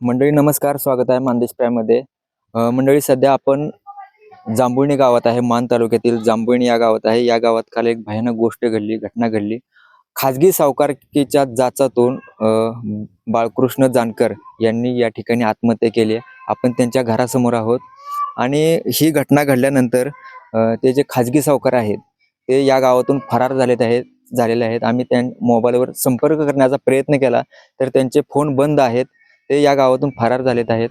मंडळी नमस्कार. स्वागत आहे मानदेश प्रायमध्ये मंडळी सध्या आपण जांभुळणी गावात आहे मान तालुक्यातील जांभुळणी या गावात आहे. या गावात काल एक भयानक गोष्ट घडली घटना घडली. खाजगी सावकारकीच्या जाचातून बाळकृष्ण जानकर यांनी या ठिकाणी आत्महत्या केली आहे. आपण त्यांच्या घरासमोर आहोत. आणि ही घटना घडल्यानंतर ते जे खाजगी सावकार आहेत ते या गावातून फरार झालेत आहेत झालेले आहेत. आम्ही त्या मोबाईलवर संपर्क करण्याचा प्रयत्न केला तर त्यांचे फोन बंद आहेत. ते या गावातून फरार झालेत आहेत.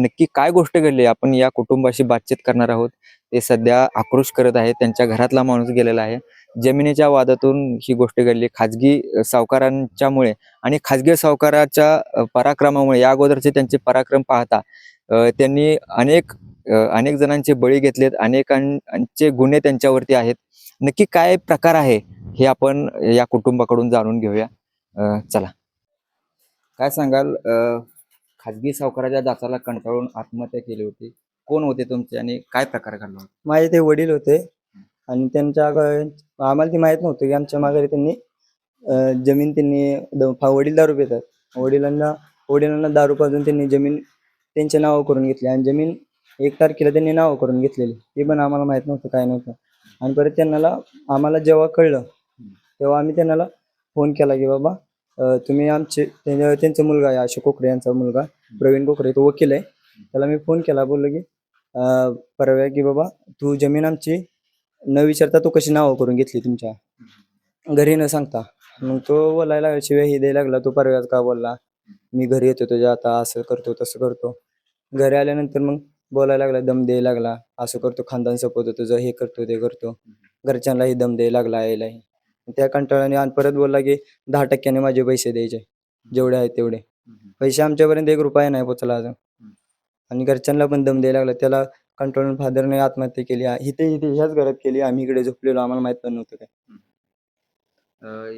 नक्की काय गोष्ट घडली? आपण या कुटुंबाशी बातचीत करणार आहोत. ते सध्या आक्रोश करत आहेत. त्यांच्या घरातला माणूस गेलेला आहे. जमिनीच्या वादातून ही गोष्ट घडली. खाजगी सावकारांच्यामुळे आणि खाजगी सावकाराच्या पराक्रमामुळे या अगोदरचे त्यांचे पराक्रम पाहता त्यांनी अनेक अनेक जणांचे बळी घेतलेत. अनेकांचे गुन्हे त्यांच्यावरती आहेत. नक्की काय प्रकार आहे हे आपण या कुटुंबाकडून जाणून घेऊया. चला. काय सांगाल खाजगी सावकाराच्या दाताला कंटाळून आत्महत्या केली होती. कोण होते तुमचे आणि काय प्रकार घडला होता? माझे ते वडील होते. आणि त्यांच्या आम्हाला ते माहीत नव्हतं की आमच्या माघारी त्यांनी जमीन त्यांनी द- फा- वडील दारू पितात. वडिलांना वडिलांना दारू पाजून त्यांनी जमीन त्यांच्या नाव करून घेतली. आणि जमीन एक तारखेला त्यांनी नाव करून घेतलेली. ते पण आम्हाला माहीत नव्हतं काय नव्हतं. आणि परत त्यांना आम्हाला जेव्हा कळलं तेव्हा आम्ही त्यांना फोन केला की बाबा तुम्ही आमचे त्यांचा मुलगा आहे अशोक कोकरे यांचा मुलगा प्रवीण कोकरे तो वकील आहे. त्याला मी फोन केला बोललो की परव्या परवा की बाबा तू जमीन आमची न विचारता तू कशी नावं करून घेतली तुमच्या? घरी न सांगता. मग तो बोलायला शिवाय ही द्यायला लागला तो परव्यात का बोलला मी घरी येतो तुझ्या आता असं करतो तसं करतो. घरी आल्यानंतर मग बोलायला लागला दम द्यायला लागला असं करतो खानदान सपवतो तुझं हे करतो ते करतो. घरच्यांनाही दम द्यायला लागला यायलाही. त्या कंटाळ्याने आणि परत बोलला की दहा टक्क्याने माझे पैसे द्यायचे. जेवढे आहेत तेवढे. पैसे आमच्यापर्यंत एक रुपया नाही पोचला अजून. आणि घरच्यांना पण दम द्यायला लागला. त्याला कंट्रोल फादरने आत्महत्या केली. इथे इथे ह्याच घरात केली. आम्ही इकडे झोपलेलो. आम्हाला माहीत पण नव्हतं काय.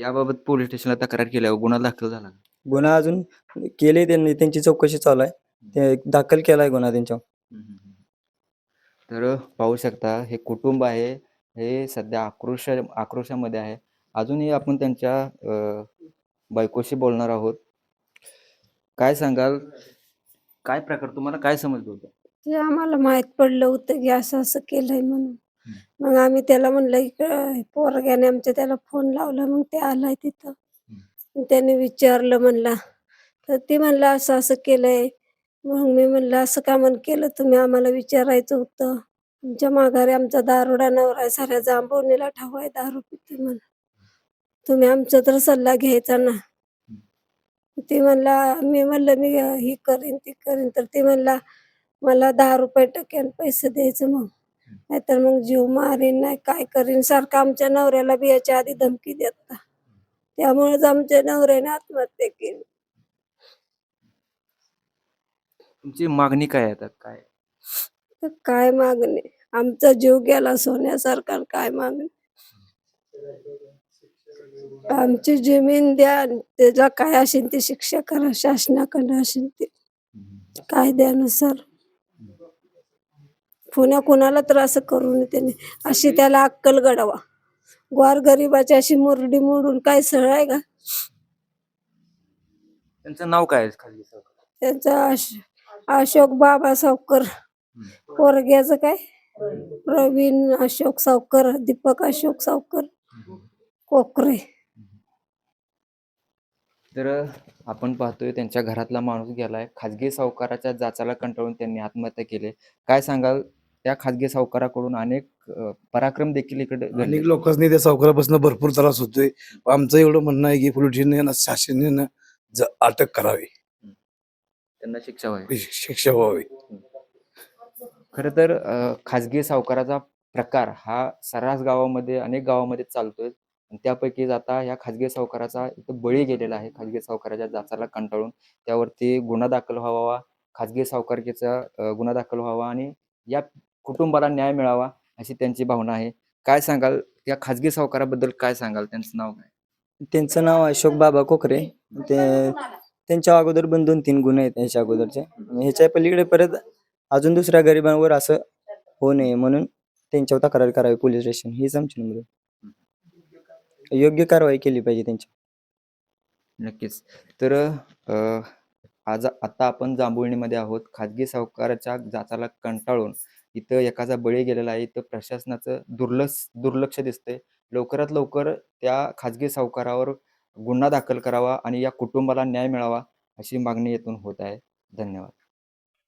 याबाबत पोलीस स्टेशनला तक्रार केल्यावर गुन्हा दाखल झाला? गुन्हा अजून केले त्यांनी. त्यांची चौकशी चालू आहे. ते दाखल केलाय गुन्हा त्यांच्यावर. तर पाहू शकता हे कुटुंब आहे. हे सध्या आक्रोश आक्रोशामध्ये आहे. अजूनही आपण त्यांच्या बायकोशी बोलणार आहोत. काय सांगाल? काय प्रकार? तुम्हाला काय समजलं होतं? ते आम्हाला माहीत पडलं होतं की असं असं केलंय म्हणून. मग आम्ही त्याला म्हणलं इकडं पोरग्याने आमच्या त्याला फोन लावला मग ते आलाय तिथं. मग त्याने विचारलं म्हणला तर ते म्हणलं असं असं केलंय. मग मी म्हणलं असं का म्हण केलं तुम्ही? आम्हाला विचारायचं होतं. तुमच्या माघारी आमचा दारुडा नवरा आहे साऱ्या जांभवणीला ठाव आहे दारू पिते म्हण तुम्ही आमचा तर सल्ला घ्यायचा ना. ते म्हणला मी म्हणलं मी ही करीन ती करीन. तर ते म्हणला मला दहा रुपये टक्क्यान पैसे द्यायचं मग. नाहीतर मग जीव मारीन नाही काय करीन. सारखं आमच्या नवऱ्याला बी याच्या आधी धमकी देता त्यामुळेच आमच्या नवऱ्याने आत्महत्या केली. तुमची मागणी काय आहे आता? काय? तर काय मागणे? आमचा जीव गेला सोन्यासारखा काय मागणे? आमची जमीन द्या त्याला काय असेल ती शिक्षा करा शासनाकडे असेल ते. कायद्यानुसार. पुण्या कुणाला तर असं करू नये त्याने. अशी त्याला अक्कल गडावा ग्वार गरीबाची अशी मुरडी मोडून काय सरळ आहे का? त्यांचं नाव काय आहे त्यांचा अश- अशोक बाबा सावकर. पोरग्याचं काय? प्रवीण अशोक सावकर दीपक अशोक सावकर. कोकरे. तर आपण पाहतोय त्यांच्या घरातला माणूस गेलाय. खाजगी सावकाराच्या जाचाला कंटाळून त्यांनी आत्महत्या केली. काय सांगाल? त्या खाजगी सावकाराकडून अनेक अ, पराक्रम देखील इकडे घडले. अनेक लोकांनी त्या सावकारापासून भरपूर त्रास होतोय. आमचं एवढं म्हणणं आहे की पोलिटिशियन शासनानं ज- अटक करावी. त्यांना शिक्षा व्हावी. शिक्षा व्हावी. खर तर अ, खाजगी सावकाराचा प्रकार हा सर्रास गावामध्ये अनेक गावामध्ये चालतोय. त्यापैकीच त्यापैकी आता ह्या खाजगी सावकाराचा इथं बळी गेलेला आहे. खाजगी सावकाराच्या जाचाला कंटाळून त्यावरती गुन्हा दाखल व्हावा खाजगी सावकारकीचा गुन्हा दाखल व्हावा आणि या कुटुंबाला न्याय मिळावा अशी त्यांची भावना आहे. काय सांगाल? या खाजगी सावकाराबद्दल काय सांगाल? त्यांचं नाव काय? त्यांचं नाव अशोक बाबा कोकरे. ते त्यांच्या अगोदर पण दोन तीन गुन्हे आहेत ह्याच्या अगोदरचे. ह्याच्या पलीकडे परत अजून दुसऱ्या गरिबांवर असं होऊ नये म्हणून त्यांच्यावर तक्रार करावी पोलीस स्टेशन. हीच आमची नंबर योग्य कारवाई केली पाहिजे त्यांची. नक्कीच. तर अ, आज आता आपण जांभुळणीमध्ये आहोत. खाजगी सावकाराच्या जाचाला कंटाळून इथं एकाचा बळी गेलेला आहे. इथं प्रशासनाचं दुर्लक्ष दुर्लक्ष दिसतंय. लवकरात लवकर त्या खाजगी सावकारावर गुन्हा दाखल करावा आणि या कुटुंबाला न्याय मिळावा अशी मागणी येथून होत आहे. धन्यवाद.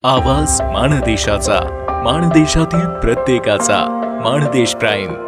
आवाज माणदेशाचा माणदेशातील प्रत्येकाचा माणदेश प्राईम.